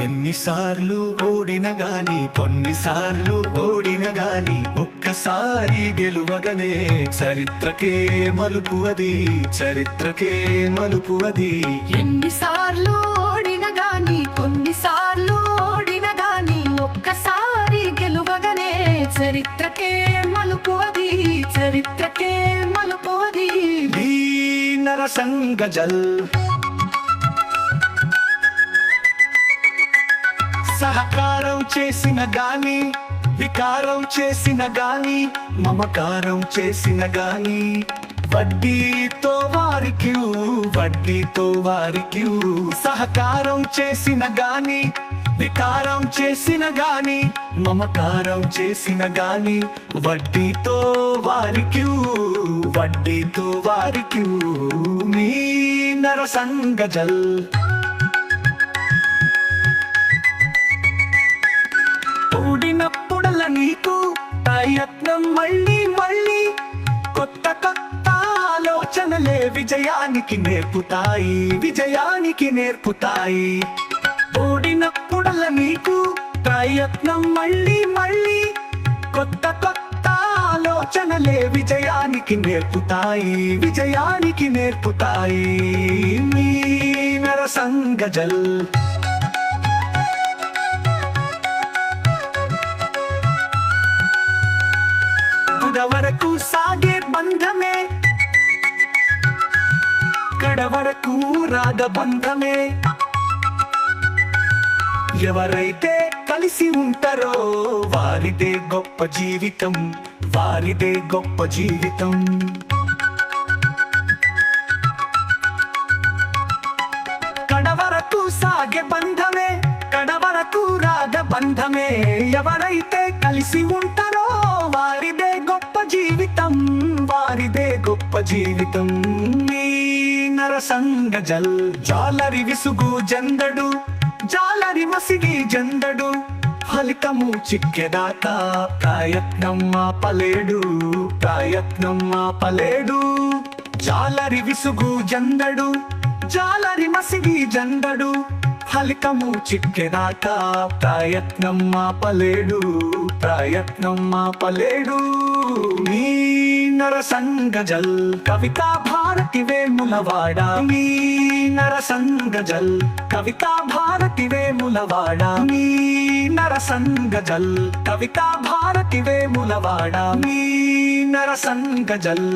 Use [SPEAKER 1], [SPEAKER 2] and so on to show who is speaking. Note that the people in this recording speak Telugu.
[SPEAKER 1] ఎన్నిసార్లు ఓడిన గాని కొన్నిసార్లు ఓడిన గాని ఒక్కసారి గెలువగనే చరిత్రకే మలుపు అది చరిత్రకే మలుపు అది.
[SPEAKER 2] ఎన్నిసార్లు ఓడిన గాని కొన్నిసార్లు ఓడిన గాని ఒక్కసారి గెలువగనే చరిత్రకే మలుపు అది చరిత్రకే మలుపు అది.
[SPEAKER 1] నరసంగజల్ సహకారం చేసిన గాని వికారం చేసిన గాని మమకారం చేసిన గాని వడ్డీతో వారికి వడ్డీతో వారికి సహకారం చేసిన గాని వికారం చేసిన గాని మమకారం చేసిన గాని వడ్డీతో వారికి వడ్డీతో వారికి మీ నరసంగజల్ నీకు ప్రయత్నం మళ్ళీ మళ్ళీ కొత్త కొత్త ఆలోచనలే విజయానికి నేర్పుతాయి విజయానికి నేర్పుతాయి. ఓడినప్పుడల నీకు ప్రయత్నం మళ్ళీ మళ్ళీ కొత్త కొత్త ఆలోచనలే విజయానికి నేర్పుతాయి విజయానికి నేర్పుతాయి. మీ నరసంగజల్. వరకు సాగే బంధమే. కడవరకు రాగ బంధమే. ఎవరైతే కలిసి ఉంటారో వారిదే గొప్ప జీవితం వారిదే గొప్ప జీవితం. కడవరకు సాగే బంధమే కడవరకు రాగ బంధమే. ఎవరైతే కలిసి ఉంటారో జీవితం వారిదే గొప్ప జీవితం. మీ నరసంగ జల్ జాలరి విసుగు జందడు. జాలరి మసిగి జందడు. ఫలితము చిక్కెదాత ప్రయత్నం ఆపలేడు. ప్రయత్నం ఆపలేడు. జాలరి విసుగు జందడు. జాలరి మసిగి జందడు. ఫలితము చిక్కెనాట. ప్రయత్నం మాపలేడు ప్రయత్నం మాపలేడు మీ నరసంగజల్ కవితా భారతి వేములవాడ మీ నరసంగజల్ కవితా భారతి వేములవాడ మీ నరసంగజల్ కవితా భారతి వేములవాడ మీ నరసంగజల్